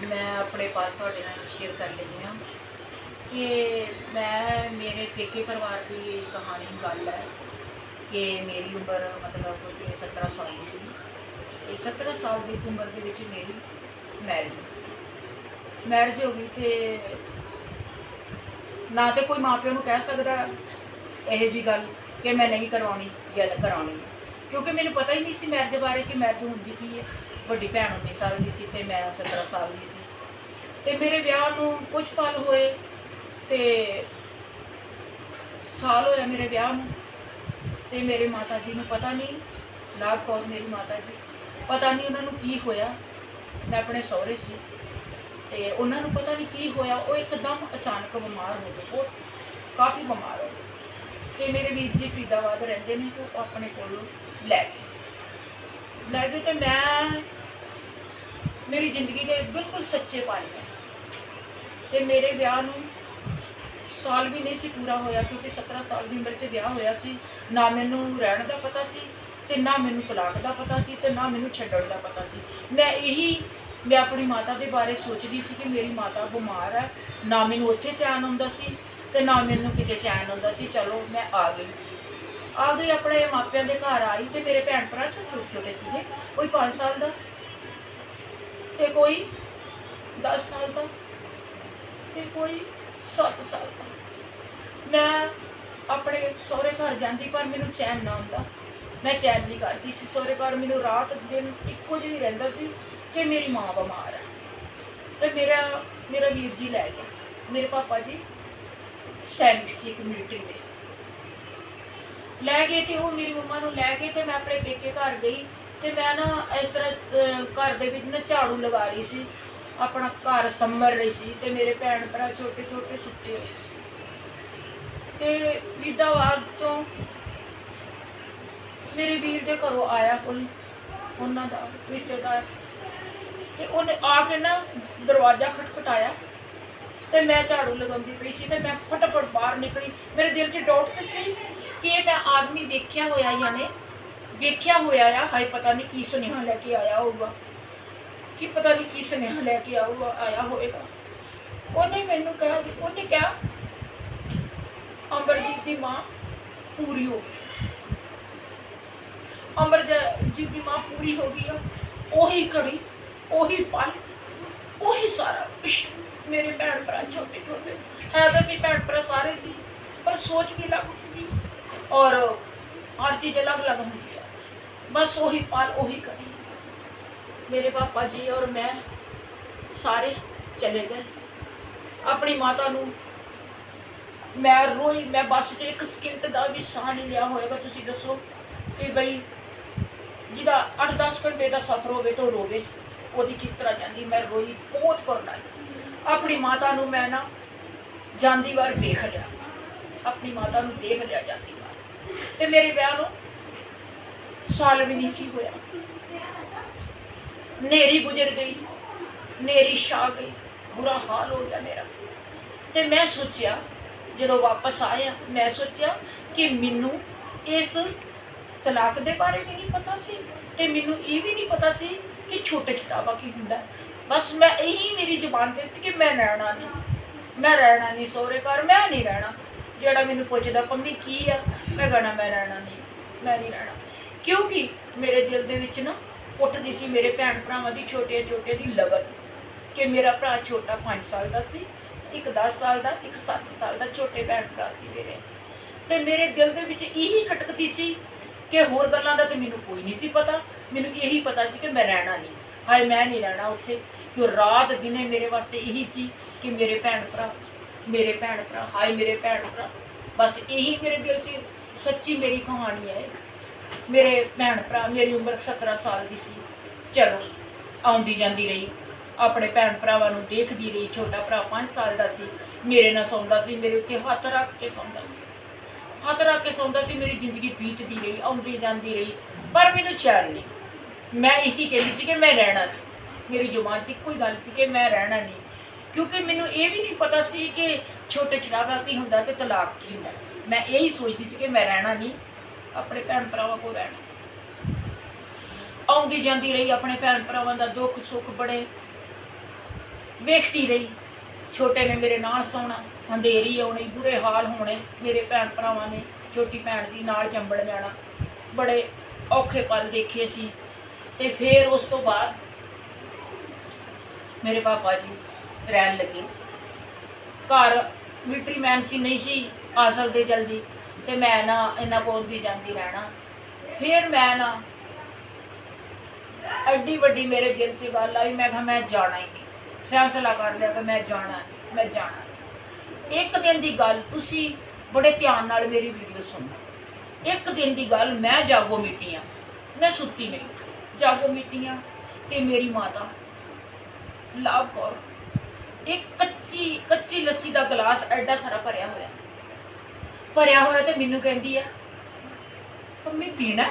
ਮੈਂ ਆਪਣੇ ਪਲ ਤੁਹਾਡੇ ਨਾਲ ਸ਼ੇਅਰ ਕਰ ਲਈ ਹਾਂ ਕਿ ਮੈਂ, ਮੇਰੇ ਪੇਕੇ ਪਰਿਵਾਰ ਦੀ ਕਹਾਣੀ ਗੱਲ ਹੈ ਕਿ ਮੇਰੀ ਉਮਰ ਮਤਲਬ ਕਿ 17 ਸਾਲ ਦੀ ਸੀ ਤੇ 17 ਸਾਲ ਦੀ ਉਮਰ ਦੇ ਵਿੱਚ ਮੇਰੀ ਮੈਰਿਜ ਮੈਰਿਜ ਹੋ ਗਈ ਤੇ ਨਾ ਤੇ ਕੋਈ ਮਾਪਿਆਂ ਨੂੰ ਕਹਿ ਸਕਦਾ ਇਹੋ ਜੀ ਗੱਲ ਕਿ ਮੈਂ ਨਹੀਂ ਕਰਵਾਉਣੀ ਜਾਂ ਕਰਾਉਣੀ। ਕਿਉਂਕਿ ਮੈਨੂੰ ਪਤਾ ਹੀ ਨਹੀਂ ਸੀ ਮੈਰਿਜ ਦੇ ਬਾਰੇ ਕਿ ਮੈਰਿਜ ਹੁੰਦੀ ਕੀ ਹੈ। ਵੱਡੀ ਭੈਣ 19 ਸਾਲ ਦੀ ਸੀ ਤੇ ਮੈਂ 17 ਸਾਲ ਦੀ ਸੀ। ਤੇ ਮੇਰੇ ਵਿਆਹ ਨੂੰ ਕੁਝ ਪਲ ਹੋਏ ਤੇ ਸਾਲ ਹੋਇਆ ਮੇਰੇ ਵਿਆਹ ਨੂੰ। ਤੇ ਮੇਰੇ ਮਾਤਾ ਜੀ ਨੂੰ ਪਤਾ ਨਹੀਂ ਲਾਭ ਕੌਰ ਮੇਰੀ ਮਾਤਾ ਜੀ, ਪਤਾ ਨਹੀਂ ਉਹਨਾਂ ਨੂੰ ਕੀ ਹੋਇਆ। ਮੈਂ ਆਪਣੇ ਸਹੁਰੇ ਸੀ ਤੇ ਉਹਨਾਂ ਨੂੰ ਪਤਾ ਨਹੀਂ ਕੀ ਹੋਇਆ। ਉਹ ਇੱਕਦਮ ਅਚਾਨਕ ਬਿਮਾਰ ਹੋ ਗਏ, ਉਹ ਕਾਫੀ ਬਿਮਾਰ ਹੋ ਗਏ। ਤੇ ਮੇਰੇ ਵੀਰ ਜੀ ਫਰੀਦਾਬਾਦ ਰਹਿੰਦੇ ਨੇ ਤੇ ਉਹ ਆਪਣੇ ਕੋਲ ਲੈ ਗਏ। ਲੈ ਗਏ ਤੇ ਮੈਂ ਮੇਰੀ ਜ਼ਿੰਦਗੀ ਦੇ ਬਿਲਕੁਲ ਸੱਚੇ ਪਾਏ ਹੈ ਤੇ ਮੇਰੇ ਵਿਆਹ ਨੂੰ ਸਾਲ ਵੀ ਨਹੀਂ ਸੀ ਪੂਰਾ ਹੋਇਆ, ਕਿਉਂਕਿ 17 ਸਾਲ ਦੀ ਉਮਰ 'ਚ ਵਿਆਹ ਹੋਇਆ ਸੀ। ਨਾ ਮੈਨੂੰ ਰਹਿਣ ਦਾ ਪਤਾ ਸੀ ਤੇ ਨਾ ਮੈਨੂੰ ਤਲਾਕ ਦਾ ਪਤਾ ਸੀ ਤੇ ਨਾ ਮੈਨੂੰ ਛੱਡਣ ਦਾ ਪਤਾ ਸੀ। ਮੈਂ ਇਹੀ, ਮੈਂ ਆਪਣੀ ਮਾਤਾ ਦੇ ਬਾਰੇ ਸੋਚਦੀ ਸੀ ਕਿ ਮੇਰੀ ਮਾਤਾ ਬਿਮਾਰ ਹੈ, ਨਾ ਮੈਨੂੰ ਉੱਥੇ ਚੈਨ ਹੁੰਦਾ ਸੀ ਤੇ ਨਾ ਮੈਨੂੰ ਕਿਤੇ ਚੈਨ ਹੁੰਦਾ ਸੀ। ਚਲੋ, ਮੈਂ ਆ ਗਈ। ਆ ਗਈ, ਆਪਣੇ ਮਾਪਿਆਂ ਦੇ ਘਰ ਆਈ ਤੇ ਮੇਰੇ ਭੈਣ ਭਰਾ ਛੋਟੇ ਛੋਟੇ ਸੀਗੇ, ਕੋਈ 5 ਸਾਲ ਦਾ। ਤੇ ਕੋਈ 10 ਸਾਲ ਦਾ ਤੇ ਕੋਈ 7 ਸਾਲ ਦਾ ਮੈਂ ਆਪਣੇ ਸਹੁਰੇ ਘਰ ਜਾਂਦੀ ਪਰ ਮੈਨੂੰ ਚੈਨ ਨਾ ਆਉਂਦਾ ਮੈਂ ਚੈਨ ਨਹੀਂ ਕਰਦੀ ਸੀ। ਸਹੁਰੇ ਘਰ ਮੈਨੂੰ ਰਾਤ ਦਿਨ ਇੱਕੋ ਜਿਹੀ ਰਹਿੰਦਾ ਸੀ ਕਿ ਮੇਰੀ ਮਾਂ ਬਿਮਾਰ ਹੈ। ਤੇ ਮੇਰਾ ਮੇਰਾ ਵੀਰ ਜੀ ਲੈ ਗਿਆ। ਮੇਰੇ ਪਾਪਾ ਜੀ ਸੈਨਿਕ ਸੀ ਇੱਕ ਮਿਲਟਰੀ ਦੇ। ਲੈ ਗਏ ਤੇ ਉਹ ਮੇਰੀ ਮੰਮਾ ਨੂੰ ਲੈ ਗਏ ਤੇ ਮੈਂ ਆਪਣੇ ਪੇਕੇ ਘਰ ਗਈ। ਤੇ ਮੈਂ ਨਾ ਇਸ ਤਰ੍ਹਾਂ ਅਹ, ਘਰ ਦੇ ਵਿੱਚ ਨਾ ਝਾੜੂ ਲਗਾ ਰਹੀ ਸੀ। ਆਪਣਾ ਘਰ ਸੰਭਰ ਰਹੀ ਸੀ ਤੇ ਮੇਰੇ ਭੈਣ ਭਰਾ ਛੋਟੇ ਛੋਟੇ ਸੁੱਤੇ ਹੋਏ ਸੀ। ਤੇ ਵਿਦਾਵਾਦ ਤੋਂ ਮੇਰੇ ਵੀਰ ਦੇ ਘਰੋਂ ਆਇਆ ਕੋਈ ਉਹਨਾਂ ਦਾ ਰਿਸ਼ਤੇਦਾਰ। ਤੇ ਉਹਨੇ ਆ ਕੇ ਨਾ ਦਰਵਾਜ਼ਾ ਖਟਖਟਾਇਆ ਤੇ ਮੈਂ ਝਾੜੂ ਲਗਾਉਂਦੀ ਪਈ ਸੀ ਤੇ ਮੈਂ ਫਟਾਫਟ ਬਾਹਰ ਨਿਕਲੀ। ਮੇਰੇ ਦਿਲ 'ਚ ਡਾਊਟ ਤੇ ਸੀ ਕਿ ਇਹ ਮੈਂ ਆਦਮੀ ਵੇਖਿਆ ਹੋਇਆ ਜਾਂ ਨੇ ਵੇਖਿਆ ਹੋਇਆ ਆ ਹਾਈ ਪਤਾ ਨਹੀਂ ਕੀ ਸੁਨੇਹਾ ਲੈ ਕੇ ਆਇਆ ਹੋਊਗਾ। ਕੀ ਪਤਾ ਨਹੀਂ ਕੀ ਸੁਨੇਹਾ ਲੈ ਕੇ ਆਊਗਾ ਆਇਆ ਹੋਵੇਗਾ। ਉਹਨੇ ਮੈਨੂੰ ਕਿਹਾ, ਉਹਨੇ ਕਿਹਾ ਅਮਰਜੀਤ ਦੀ ਮਾਂ ਪੂਰੀ ਹੋ ਗਈ। ਅਮਰਜੀਤ ਦੀ ਮਾਂ ਪੂਰੀ ਹੋ ਗਈ ਆ। ਉਹੀ ਘੜੀ, ਉਹੀ ਪਲ, ਉਹੀ ਸਾਰਾ ਕੁਛ ਮੇਰੇ ਭੈਣ ਭਰਾ ਛੋਟੇ ਛੋਟੇ ਹੈ ਤਾਂ ਸੀ ਭੈਣ ਭਰਾ ਸਾਰੇ ਸੀ, ਪਰ ਸੋਚ ਵੀ ਅਲੱਗ ਹੁੰਦੀ। ਔਰ ਹਰ ਚੀਜ਼ ਅਲੱਗ ਅਲੱਗ ਹੁੰਦੀ। ਬਸ ਉਹੀ ਪਲ, ਉਹੀ ਘੜੀ ਮੇਰੇ ਪਾਪਾ ਜੀ ਔਰ ਮੈਂ ਸਾਰੇ ਚਲੇ ਗਏ। ਆਪਣੀ ਮਾਤਾ ਨੂੰ ਮੈਂ ਰੋਈ, ਮੈਂ ਬੱਸ 'ਚ ਇੱਕ ਸਕਿੰਟ ਦਾ ਵੀ ਸਾਹ ਨਹੀਂ ਲਿਆ ਹੋਏਗਾ। ਤੁਸੀਂ ਦੱਸੋ ਕਿ ਬਈ ਜਿਹਦਾ 8-10 ਘੰਟੇ ਦਾ ਸਫ਼ਰ ਹੋਵੇ ਤਾਂ ਉਹ ਰੋਵੇ। ਉਹਦੀ ਕਿਸ ਤਰ੍ਹਾਂ ਜਾਂਦੀ? ਮੈਂ ਰੋਈ, ਬਹੁਤ ਕਰਨ ਆਪਣੀ ਮਾਤਾ ਨੂੰ ਮੈਂ ਨਾ ਜਾਂਦੀ ਵਾਰ ਵੇਖ ਲਿਆ। ਆਪਣੀ ਮਾਤਾ ਨੂੰ ਦੇਖ ਲਿਆ ਜਾਂਦੀ ਵਾਰ। ਤੇ ਮੇਰੇ ਵਿਆਹ ਨੂੰ ਸਾਲ ਵੀ ਨਹੀਂ ਸੀ ਹੋਇਆ। ਨੇਰੀ ਗੁਜ਼ਰ ਗਈ, ਨੇਰੀ ਛਾ ਗਈ, ਬੁਰਾ ਹਾਲ ਹੋ ਗਿਆ ਮੇਰਾ। ਤੇ ਮੈਂ ਸੋਚਿਆ, ਜਦੋਂ ਵਾਪਸ ਆਇਆ ਮੈਂ ਸੋਚਿਆ ਕਿ ਮੈਨੂੰ ਇਸ ਤਲਾਕ ਦੇ ਬਾਰੇ ਵੀ ਨਹੀਂ ਪਤਾ ਸੀ ਤੇ ਮੈਨੂੰ ਇਹ ਵੀ ਨਹੀਂ ਪਤਾ ਸੀ ਕਿ ਛੋਟੇ ਛਟਾਵਾ ਕੀ ਹੁੰਦਾ। ਬਸ ਮੈਂ ਇਹੀ ਮੇਰੀ ਜ਼ੁਬਾਨ ਤੇ ਸੀ ਕਿ ਮੈਂ ਰਹਿਣਾ ਨਹੀਂ। ਮੈਂ ਰਹਿਣਾ ਨਹੀਂ ਸਹੁਰੇ ਘਰ, ਮੈਂ ਨਹੀਂ ਰਹਿਣਾ। ਜਿਹੜਾ ਮੈਨੂੰ ਪੁੱਛਦਾ, ਪੰਮੀ, ਕੀ ਆ? ਮੈਂ ਕਹਣਾ, ਮੈਂ ਰਹਿਣਾ ਨਹੀਂ, ਮੈਂ ਨਹੀਂ ਰਹਿਣਾ। ਕਿਉਂਕਿ ਮੇਰੇ ਦਿਲ ਦੇ ਵਿੱਚ ਨਾ ਉੱਠਦੀ ਸੀ ਮੇਰੇ ਭੈਣ ਭਰਾਵਾਂ ਦੀ, ਛੋਟੇ ਛੋਟੇ ਦੀ ਲਗਨ ਕਿ ਮੇਰਾ ਭਰਾ ਛੋਟਾ 5 ਸਾਲ ਦਾ ਸੀ, ਇੱਕ 10 ਸਾਲ ਦਾ, ਇੱਕ 7 ਸਾਲ ਦਾ ਛੋਟੇ ਭੈਣ ਭਰਾ ਸੀ ਮੇਰੇ। ਤੇ ਮੇਰੇ ਦਿਲ ਦੇ ਵਿੱਚ ਇਹੀ ਖਟਕਦੀ ਸੀ ਕਿ ਹੋਰ ਗੱਲਾਂ ਦਾ ਤੇ ਮੈਨੂੰ ਕੋਈ ਨਹੀਂ ਸੀ ਪਤਾ। ਮੈਨੂੰ ਇਹੀ ਪਤਾ ਸੀ ਕਿ ਮੈਂ ਰਹਿਣਾ ਨਹੀਂ। ਹਾਏ, ਮੈਂ ਨਹੀਂ ਰਹਿਣਾ ਉੱਥੇ। ਕਿ ਰਾਤ ਦਿਨੇ ਮੇਰੇ ਵਾਸਤੇ ਇਹੀ ਸੀ ਕਿ ਮੇਰੇ ਭੈਣ ਭਰਾ, ਮੇਰੇ ਭੈਣ ਭਰਾ, ਹਾਏ ਮੇਰੇ ਭੈਣ ਭਰਾ। ਬਸ ਇਹੀ ਮੇਰੇ ਦਿਲ 'ਚ ਸੱਚੀ ਮੇਰੀ ਕਹਾਣੀ ਹੈ। ਮੇਰੇ ਭੈਣ ਭਰਾ, ਮੇਰੀ ਉਮਰ 17 ਸਾਲ ਦੀ ਸੀ। ਚਲੋ, ਆਉਂਦੀ ਜਾਂਦੀ ਰਹੀ। ਆਪਣੇ ਭੈਣ ਭਰਾਵਾਂ ਨੂੰ ਦੇਖਦੀ ਰਹੀ। ਛੋਟਾ ਭਰਾ 5 ਸਾਲ ਦਾ ਸੀ। ਮੇਰੇ ਨਾਲ ਸੌਂਦਾ ਸੀ। ਮੇਰੇ ਉੱਤੇ ਹੱਥ ਰੱਖ ਕੇ ਸੌਂਦਾ ਸੀ। ਹੱਥ ਰੱਖ ਕੇ ਸੌਂਦਾ ਸੀ। ਮੇਰੀ ਜ਼ਿੰਦਗੀ ਬੀਤਦੀ ਰਹੀ, ਆਉਂਦੀ ਜਾਂਦੀ ਰਹੀ। ਪਰ ਮੈਨੂੰ ਚੈਨ ਨਹੀਂ। ਮੈਂ ਇਹੀ ਕਹਿੰਦੀ ਸੀ ਕਿ ਮੈਂ ਰਹਿਣਾ ਨਹੀਂ। ਮੇਰੀ ਜ਼ੁਬਾਨ 'ਚ ਇੱਕੋ ਹੀ ਗੱਲ ਸੀ ਕਿ ਮੈਂ ਰਹਿਣਾ ਨਹੀਂ। ਕਿਉਂਕਿ ਮੈਨੂੰ ਇਹ ਵੀ ਨਹੀਂ ਪਤਾ ਸੀ ਕਿ ਛੋਟੇ ਛੜਾਵਾ ਕੀ ਹੁੰਦਾ ਤੇ ਤਲਾਕ ਕੀ ਹੁੰਦਾ। ਮੈਂ ਇਹੀ ਸੋਚਦੀ ਸੀ ਕਿ ਮੈਂ ਰਹਿਣਾ ਨਹੀਂ। ਆਪਣੇ ਭੈਣ ਭਰਾਵਾਂ ਕੋਲ ਰਹਿਣਾ। ਆਉਂਦੀ ਜਾਂਦੀ ਰਹੀ, ਆਪਣੇ ਭੈਣ ਭਰਾਵਾਂ ਦਾ ਦੁੱਖ ਸੁੱਖ ਬੜੇ ਵੇਖਦੀ ਰਹੀ। ਛੋਟੇ ਨੇ ਮੇਰੇ ਨਾਲ ਸੌਣਾ, ਅੰਧੇਰੀ ਆਉਣੀ, ਬੁਰੇ ਹਾਲ ਹੋਣੇ, ਮੇਰੇ ਭੈਣ ਭਰਾਵਾਂ ਨੇ ਛੋਟੀ ਭੈਣ ਦੀ ਨਾਲ ਚੰਬੜ ਜਾਣਾ। ਬੜੇ ਔਖੇ ਪਲ ਦੇਖੇ ਸੀ ਤੇ ਫਿਰ ਉਸ ਤੋਂ ਬਾਅਦ ਮੇਰੇ ਪਾਪਾ ਜੀ ਰਹਿਣ ਲੱਗੇ। ਘਰ ਮਿਲਟਰੀ ਮੈਨ ਸੀ, ਨਹੀਂ ਸੀ ਆ ਸਕਦੇ ਜਲਦੀ। ਤੇ ਮੈਂ ਨਾ ਇਹਨਾਂ ਕੋਲ ਦੀ ਜਾਂਦੀ ਰਹਿਣਾ। ਫਿਰ ਮੈਂ ਨਾ ਐਡੀ ਵੱਡੀ ਮੇਰੇ ਦਿਲ 'ਚ ਗੱਲ ਆਈ, ਮੈਂ ਕਿਹਾ ਮੈਂ ਜਾਣਾ ਹੀ ਨਹੀਂ। ਫੈਸਲਾ ਕਰ ਲਿਆ ਕਿ ਮੈਂ ਜਾਣਾ ਮੈਂ ਜਾਣਾ ਇੱਕ ਦਿਨ ਦੀ ਗੱਲ ਤੁਸੀਂ ਬੜੇ ਧਿਆਨ ਨਾਲ ਮੇਰੀ ਵੀਡੀਓ ਸੁਣੋ। ਇੱਕ ਦਿਨ ਦੀ ਗੱਲ ਮੈਂ ਜਾਗੋ ਮਿੱਟੀਆਂ, ਮੈਂ ਸੁੱਤੀ ਨਹੀਂ। ਜਾਗੋ ਮਿੱਟੀਆਂ ਤੇ ਮੇਰੀ ਮਾਤਾ, ਲਾਭ ਕੌਰ, ਇੱਕ ਕੱਚੀ ਕੱਚੀ ਲੱਸੀ ਦਾ ਗਲਾਸ ਐਡਾ ਸਾਰਾ ਭਰਿਆ ਹੋਇਆ। ਭਰਿਆ ਹੋਇਆ ਤੇ ਮੈਨੂੰ ਕਹਿੰਦੀ ਆ, ਮੰਮੀ ਪੀਣਾ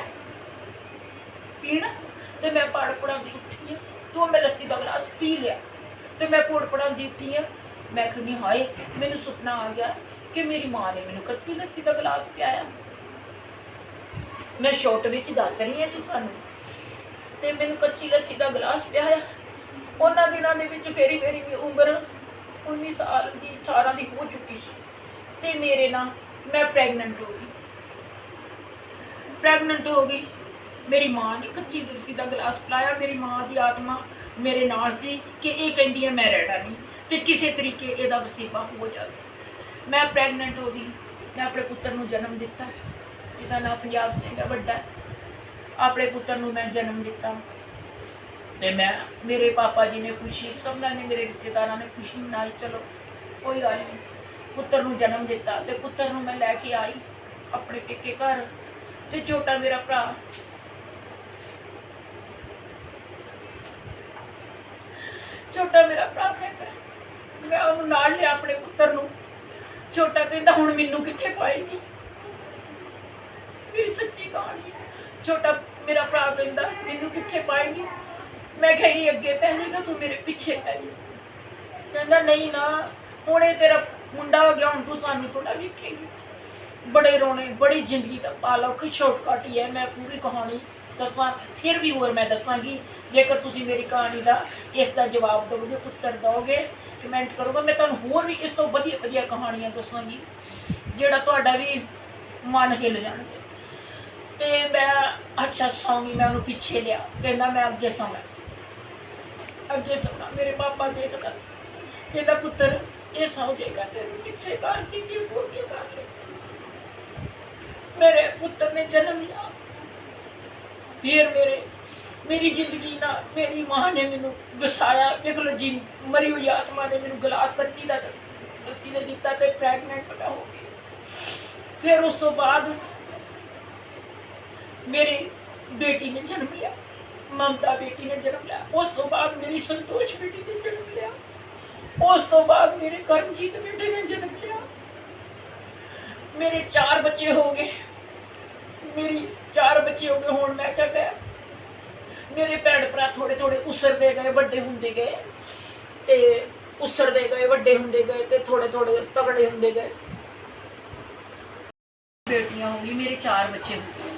ਪੀਣਾ ਤੇ ਮੈਂ ਪੜ ਪੜਾਉਂਦੀ ਉੱਠੀ ਆ। ਤੂੰ ਮੈਂ ਲੱਸੀ ਦਾ ਗਲਾਸ ਪੀ ਲਿਆ। ਤੇ ਮੈਂ ਪੜ ਪੜਾਉਂਦੀ ਉੱਠੀ ਆ। ਮੈਂ ਕਹਿੰਦੀ ਹਾਏ, ਮੈਨੂੰ ਸੁਪਨਾ ਆ ਗਿਆ ਕਿ ਮੇਰੀ ਮਾਂ ਨੇ ਮੈਨੂੰ ਕੱਚੀ ਲੱਸੀ ਦਾ ਗਲਾਸ ਪਿਆਇਆ। ਮੈਂ ਸ਼ਾਰਟ ਵਿੱਚ ਦੱਸ ਰਹੀ ਹਾਂ ਜੀ ਤੁਹਾਨੂੰ। ਤੇ ਮੈਨੂੰ ਕੱਚੀ ਲੱਸੀ ਦਾ ਗਲਾਸ ਪਿਆਇਆ। ਉਹਨਾਂ ਦਿਨਾਂ ਦੇ ਵਿੱਚ ਫੇਰੀ ਮੇਰੀ ਉਮਰ 19 ਸਾਲ ਦੀ 18 ਦੀ ਹੋ ਚੁੱਕੀ ਸੀ। ਤੇ ਮੇਰੇ ਨਾਲ ਮੈਂ ਪ੍ਰੈਗਨੈਂਟ ਹੋ ਗਈ। ਪ੍ਰੈਗਨੈਂਟ ਹੋ ਗਈ। ਮੇਰੀ ਮਾਂ ਨੇ ਕੱਚੀ ਲੱਸੀ ਦਾ ਗਲਾਸ ਪਿਲਾਇਆ। ਮੇਰੀ ਮਾਂ ਦੀ ਆਤਮਾ ਮੇਰੇ ਨਾਲ ਸੀ ਕਿ ਇਹ ਕਹਿੰਦੀ ਹੈ, ਮੈਂ ਰਹਿਣਾ ਨਹੀਂ ਤੇ ਕਿਸੇ ਤਰੀਕੇ ਇਹਦਾ ਵਸੀਬਾ ਹੋ ਜਾਵੇ। ਮੈਂ ਪ੍ਰੈਗਨੈਂਟ ਹੋ ਗਈ। ਮੈਂ ਆਪਣੇ ਪੁੱਤਰ ਨੂੰ ਜਨਮ ਦਿੱਤਾ। ਜਿਹਦਾ ਨਾਮ ਪੰਜਾਬ ਸਿੰਘ ਹੈ, ਵੱਡਾ ਆਪਣੇ ਪੁੱਤਰ ਨੂੰ ਮੈਂ ਜਨਮ ਦਿੱਤਾ। ਤੇ ਮੈਂ, ਮੇਰੇ ਪਾਪਾ ਜੀ ਨੇ ਖੁਸ਼ੀ ਸਭਨਾਂ ਨੇ ਮੇਰੇ ਰਿਸ਼ਤੇਦਾਰਾਂ ਨੇ ਖੁਸ਼ੀ ਮਨਾਈ। ਚਲੋ, ਕੋਈ ਗੱਲ ਨਹੀਂ। ਪੁੱਤਰ ਨੂੰ ਜਨਮ ਦਿੱਤਾ ਤੇ ਪੁੱਤਰ ਨੂੰ ਮੈਂ ਲੈ ਕੇ ਆਈ ਆਪਣੇ ਪੇਕੇ ਘਰ ਤੇ ਛੋਟਾ ਮੇਰਾ ਭਰਾ। ਛੋਟਾ ਮੇਰਾ ਭਰਾ ਕਹਿੰਦਾ ਮੈਂ ਉਹਨੂੰ ਨਾਲ ਲਿਆ ਆਪਣੇ ਪੁੱਤਰ ਨੂੰ। ਛੋਟਾ ਕਹਿੰਦਾ, ਹੁਣ ਮੈਨੂੰ ਕਿੱਥੇ ਪਾਏਗੀ? ਮੇਰੀ ਸੱਚੀ ਕਹਾਣੀ ਛੋਟਾ ਮੇਰਾ ਭਰਾ ਕਹਿੰਦਾ, ਮੈਨੂੰ ਕਿੱਥੇ ਪਾਏਗੀ? ਮੈਂ ਕਹੀ ਅੱਗੇ ਪੈ ਜਾਏਗਾ, ਤੂੰ ਮੇਰੇ ਪਿੱਛੇ ਪੈ ਜਾ ਕਹਿੰਦਾ, ਨਹੀਂ ਨਾ, ਹੁਣੇ ਤੇਰਾ ਮੁੰਡਾ ਹੋ ਗਿਆ, ਹੁਣ ਤੂੰ ਸਾਨੂੰ ਥੋੜਾ ਵੇਖੇਗੀ। ਬੜੇ ਰੋਣੇ, ਬੜੀ ਜ਼ਿੰਦਗੀ ਦਾ ਪਾਲਾ ਕਿ ਸ਼ਾਰਟਕਟ ਹੀ ਹੈ, ਮੈਂ ਪੂਰੀ ਕਹਾਣੀ ਦੱਸਾਂ, ਫਿਰ ਵੀ ਹੋਰ ਮੈਂ ਦੱਸਾਂਗੀ। ਜੇਕਰ ਤੁਸੀਂ ਮੇਰੀ ਕਹਾਣੀ ਦਾ ਇਸ ਦਾ ਜਵਾਬ ਦਿਓਗੇ, ਉੱਤਰ ਦਿਓਗੇ ਕਮੈਂਟ ਕਰੋਗੇ, ਮੈਂ ਤੁਹਾਨੂੰ ਹੋਰ ਵੀ ਇਸ ਤੋਂ ਵਧੀਆ ਵਧੀਆ ਕਹਾਣੀਆਂ ਦੱਸਾਂਗੀ, ਜਿਹੜਾ ਤੁਹਾਡਾ ਵੀ ਮਨ ਹਿੱਲ ਜਾਣਗੇ। ਤੇ ਮੈਂ, ਅੱਛਾ, ਸੌਂਗੀ, ਮੈਂ ਉਹਨੂੰ ਪਿੱਛੇ ਲਿਆ, ਕਹਿੰਦਾ ਮੈਂ ਅੱਗੇ ਸੌਣਾ। ਅੱਗੇ ਸੌਣਾ, ਮੇਰੇ ਪਾਪਾ ਦੇਖਦਾ, ਕਹਿੰਦਾ ਪੁੱਤਰ ਇਹ ਸੌ ਜਾਏਗਾ ਤੇਰੇ ਪਿੱਛੇ ਕਰ ਕੀਤੀ ਉਹ ਕੀ ਕਰ ਲੈ ਮੇਰੇ ਪੁੱਤਰ ਨੇ ਜਨਮ ਲਿਆ। ਫਿਰ ਮੇਰੇ, ਮੇਰੀ ਜ਼ਿੰਦਗੀ ਨਾਲ ਮੇਰੀ ਮਾਂ ਨੇ ਮੈਨੂੰ ਵਸਾਇਆ। ਦੇਖ ਲਓ ਜੀ, ਮਰੀ ਹੋਈ ਆਤਮਾ ਨੇ ਮੈਨੂੰ ਗਲਾਸ ਕੱਚੀ ਦਾ ਲੱਸੀ ਨੇ ਦਿੱਤਾ ਤੇ ਪ੍ਰੈਗਨੈਂਟ ਮੈਂ ਹੋ ਗਈ ਫਿਰ ਉਸ ਤੋਂ ਬਾਅਦ ਮੇਰੀ ਬੇਟੀ ਨੇ ਜਨਮ ਲਿਆ। ਮਮਤਾ ਬੇਟੀ ਨੇ ਜਨਮ ਲਿਆ। ਉਸ ਤੋਂ ਬਾਅਦ ਮੇਰੀ ਸੰਤੋਸ਼ ਬੇਟੀ ਨੇ ਜਨਮ ਲਿਆ। ਉਸ ਤੋਂ ਬਾਅਦ ਮੇਰੇ ਕਰਮਜੀਤ ਬੇਟੇ ਨੇ ਜਨਮ ਲਿਆ। ਮੇਰੇ ਚਾਰ ਬੱਚੇ ਹੋ ਗਏ। ਮੇਰੀ ਚਾਰ ਬੱਚੇ ਹੋ ਗਏ, ਹੁਣ ਮੈਂ ਕਿਹਾ ਮੇਰੇ ਭੈਣ ਭਰਾ ਥੋੜੇ ਥੋੜੇ ਉਸਰਦੇ ਗਏ, ਵੱਡੇ ਹੁੰਦੇ ਗਏ। ਤੇ ਉਸਰਦੇ ਗਏ, ਵੱਡੇ ਹੁੰਦੇ ਗਏ ਤੇ ਥੋੜੇ ਥੋੜੇ ਤਗੜੇ ਹੁੰਦੇ ਗਏ। ਬੇਟੀਆਂ ਹੋ ਗਈ ਮੇਰੇ ਚਾਰ ਬੱਚੇ ਹੋ ਗਏ।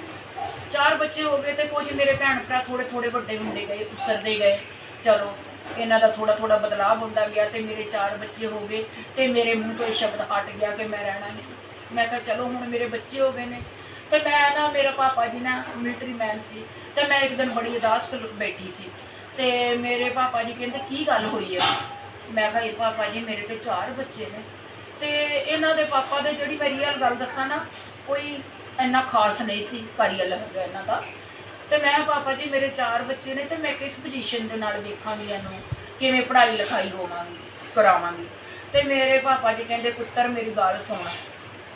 ਚਾਰ ਬੱਚੇ ਹੋ ਗਏ ਤੇ ਕੁਝ ਮੇਰੇ ਭੈਣ ਭਰਾ ਥੋੜੇ ਥੋੜੇ ਵੱਡੇ ਹੁੰਦੇ ਗਏ, ਉਸਰਦੇ ਗਏ। ਚਲੋ, ਇਹਨਾਂ ਦਾ ਥੋੜਾ ਥੋੜਾ ਬਦਲਾਅ ਹੁੰਦਾ ਗਿਆ ਤੇ ਮੇਰੇ ਚਾਰ ਬੱਚੇ ਹੋ ਗਏ ਤੇ ਮੇਰੇ ਮੂੰਹ ਤੋਂ ਇਹ ਸ਼ਬਦ ਹਟ ਗਿਆ ਕਿ ਮੈਂ ਰਹਿਣਾ ਨਹੀਂ। ਮੈਂ ਕਿਹਾ, ਚਲੋ, ਹੁਣ ਮੇਰੇ ਬੱਚੇ ਹੋ ਗਏ ਨੇ। ਤੇ ਮੈਂ ਨਾ, ਮੇਰਾ ਪਾਪਾ ਜੀ ਨਾ ਮਿਲਟਰੀ ਮੈਨ ਸੀ ਤੇ ਮੈਂ ਇੱਕ ਦਿਨ ਬੜੀ ਉਦਾਸ ਬੈਠੀ ਸੀ ਤੇ ਮੇਰੇ ਪਾਪਾ ਜੀ ਕਹਿੰਦੇ, ਕੀ ਗੱਲ ਹੋਈ ਹੈ ਮੈਂ ਕਿਹਾ, ਇਹ ਪਾਪਾ ਜੀ ਮੇਰੇ ਤੇ ਚਾਰ ਬੱਚੇ ਨੇ। ਤੇ ਇਹਨਾਂ ਦੇ ਪਾਪਾ ਦੇ ਜਿਹੜੀ ਮੈਂ ਰੀਅਲ ਗੱਲ ਦੱਸਾਂ ਨਾ, ਕੋਈ ਇੰਨਾ ਖਾਸ ਨਹੀਂ ਸੀ ਕਰੀਅਲ ਹੈਗਾ ਇਹਨਾਂ ਦਾ। ਤੇ ਮੈਂ ਪਾਪਾ ਜੀ, ਮੇਰੇ ਚਾਰ ਬੱਚੇ ਨੇ ਤੇ ਮੈਂ ਕਿਸ ਪੋਜੀਸ਼ਨ ਦੇ ਨਾਲ ਵੇਖਾਂਗੀ ਇਹਨੂੰ? ਕਿਵੇਂ ਪੜ੍ਹਾਈ ਲਿਖਾਈ ਹੋਵਾਂਗੀ, ਕਰਾਵਾਂਗੀ? ਤੇ ਮੇਰੇ ਪਾਪਾ ਜੀ ਕਹਿੰਦੇ, ਪੁੱਤਰ, ਮੇਰੀ ਗੱਲ ਸੁਣ।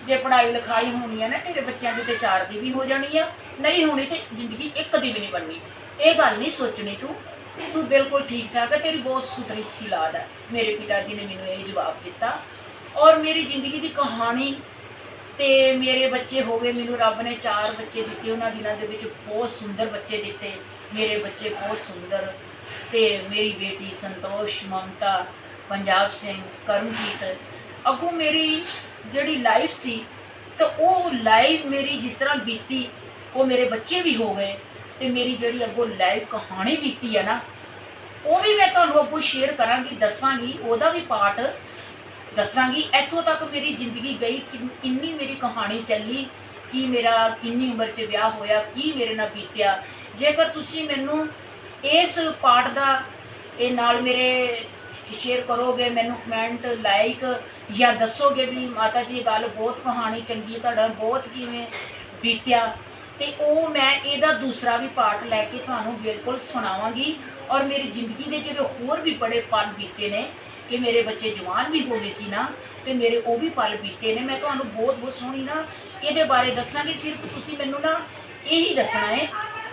ਜੇ ਪੜ੍ਹਾਈ ਲਿਖਾਈ ਹੋਣੀ ਹੈ ਨਾ, ਤੇਰੇ ਬੱਚਿਆਂ ਦੀ ਤੇ ਚਾਰ ਦੀ ਵੀ ਹੋ ਜਾਣੀ ਆ। ਨਹੀਂ ਹੋਣੀ ਤੇ ਜ਼ਿੰਦਗੀ ਇੱਕ ਦੀ ਵੀ ਨਹੀਂ ਬਣਨੀ। ਇਹ ਗੱਲ ਨਹੀਂ ਸੋਚਣੀ ਤੂੰ। ਤੂੰ ਬਿਲਕੁਲ ਠੀਕ ਠਾਕ ਹੈ ਤੇਰੀ ਬਹੁਤ ਸੁਥਰੀ ਸੀ ਲਾਦ ਹੈ ਮੇਰੇ ਪਿਤਾ ਜੀ ਨੇ ਮੈਨੂੰ ਇਹ ਜਵਾਬ ਦਿੱਤਾ। ਔਰ ਮੇਰੀ ਜ਼ਿੰਦਗੀ ਦੀ ਕਹਾਣੀ ਤੇ ਮੇਰੇ ਬੱਚੇ ਹੋ ਗਏ, ਮੈਨੂੰ ਰੱਬ ਨੇ ਚਾਰ ਬੱਚੇ ਦਿੱਤੇ, ਉਹਨਾਂ ਦਿਨਾਂ ਦੇ ਵਿੱਚ ਬਹੁਤ ਸੁੰਦਰ ਬੱਚੇ ਦਿੱਤੇ। ਮੇਰੇ ਬੱਚੇ ਬਹੁਤ ਸੁੰਦਰ। ਤੇ ਮੇਰੀ ਬੇਟੀ ਸੰਤੋਸ਼ ਮਮਤਾ, ਪੰਜਾਬ ਸਿੰਘ, ਕਰਮਜੀਤ। ਅੱਗੋਂ ਮੇਰੀ ਜਿਹੜੀ ਲਾਈਫ ਸੀ, ਤਾਂ ਉਹ ਲਾਈਫ ਮੇਰੀ ਜਿਸ ਤਰ੍ਹਾਂ ਬੀਤੀ, ਉਹ ਮੇਰੇ ਬੱਚੇ ਵੀ ਹੋ ਗਏ। ਤੇ ਮੇਰੀ ਜਿਹੜੀ ਅੱਗੋਂ ਲਾਈਫ ਕਹਾਣੀ ਬੀਤੀ ਹੈ ਨਾ, ਉਹ ਵੀ ਮੈਂ ਤੁਹਾਨੂੰ ਅੱਗੋਂ ਸ਼ੇਅਰ ਕਰਾਂਗੀ, ਦੱਸਾਂਗੀ, ਉਹਦਾ ਵੀ ਪਾਰਟ ਦੱਸਾਂਗੀ, ਇੱਥੋਂ ਤੱਕ ਮੇਰੀ ਜ਼ਿੰਦਗੀ ਗਈ, ਕਿੰਨੀ ਮੇਰੀ ਕਹਾਣੀ ਚੱਲੀ, ਕੀ ਮੇਰਾ, ਕਿੰਨੀ ਉਮਰ 'ਚ ਵਿਆਹ ਹੋਇਆ, ਕੀ ਮੇਰੇ ਨਾਲ ਬੀਤਿਆ। ਜੇਕਰ ਤੁਸੀਂ ਮੈਨੂੰ ਇਸ ਪਾਠ ਦਾ, ਇਹ ਨਾਲ ਮੇਰੇ ਸ਼ੇਅਰ ਕਰੋਗੇ, ਮੈਨੂੰ ਕਮੈਂਟ ਲਾਈਕ ਜਾਂ ਦੱਸੋਗੇ ਵੀ ਮਾਤਾ ਜੀ, ਇਹ ਗੱਲ ਬਹੁਤ ਕਹਾਣੀ ਚੰਗੀ ਹੈ, ਤੁਹਾਡਾ ਬਹੁਤ ਕਿਵੇਂ ਬੀਤਿਆ, ਤੇ ਉਹ ਮੈਂ ਇਹਦਾ ਦੂਸਰਾ ਵੀ ਪਾਰਟ ਲੈ ਕੇ ਤੁਹਾਨੂੰ ਬਿਲਕੁਲ ਸੁਣਾਵਾਂਗੀ ਔਰ ਮੇਰੀ ਜ਼ਿੰਦਗੀ ਦੇ ਜਿਹੜੇ ਹੋਰ ਵੀ ਬੜੇ ਪਲ ਬੀਤੇ ਨੇ ਕਿ ਮੇਰੇ ਬੱਚੇ ਜਵਾਨ ਵੀ ਹੋ ਗਏ ਸੀ ਨਾ, ਤੇ ਮੇਰੇ ਉਹ ਵੀ ਪਲ ਬੀਤੇ ਨੇ। ਮੈਂ ਤੁਹਾਨੂੰ ਬਹੁਤ ਬਹੁਤ ਸੋਹਣੀ ਨਾ ਇਹਦੇ ਬਾਰੇ ਦੱਸਾਂਗੀ। ਸਿਰਫ ਤੁਸੀਂ ਮੈਨੂੰ ਨਾ ਇਹੀ ਦੱਸਣਾ ਹੈ।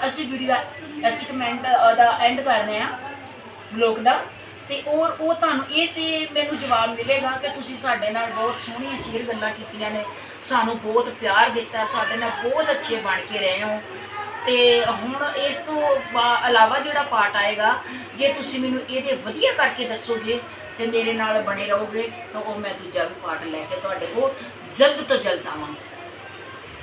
ਅਸੀਂ ਵੀਡੀਓ ਦਾ, ਅਸੀਂ ਕਮੈਂਟ ਦਾ ਐਂਡ ਕਰ ਰਹੇ ਆ ਬਲੌਗ ਦਾ। ਤੇ ਔਰ ਉਹ ਤੁਹਾਨੂੰ, ਇਹ ਸੀ ਮੈਨੂੰ ਜਵਾਬ ਮਿਲੇਗਾ ਕਿ ਤੁਸੀਂ ਸਾਡੇ ਨਾਲ ਬਹੁਤ ਸੋਹਣੀਆਂ, ਚੀਰ ਗੱਲਾਂ ਕੀਤੀਆਂ ਨੇ। ਸਾਨੂੰ ਬਹੁਤ ਪਿਆਰ ਦਿੱਤਾ, ਸਾਡੇ ਨਾਲ ਬਹੁਤ ਅੱਛੇ ਬਣ ਕੇ ਰਹੇ ਹੋ। ਤੇ ਹੁਣ ਇਸ ਤੋਂ ਬਾ- ਇਲਾਵਾ ਜਿਹੜਾ ਪਾਰਟ ਆਏਗਾ, ਜੇ ਤੁਸੀਂ ਮੈਨੂੰ ਇਹਦੇ ਵਧੀਆ ਕਰਕੇ ਦੱਸੋਗੇ ਤੇ ਮੇਰੇ ਨਾਲ ਬਣੇ ਰਹੋਗੇ ਤਾਂ ਉਹ ਮੈਂ ਦੂਜਾ ਵੀ ਪਾਰਟ ਲੈ ਕੇ ਤੁਹਾਡੇ ਕੋਲ ਜਲਦ ਤੋਂ ਜਲਦ ਆਵਾਂਗੀ।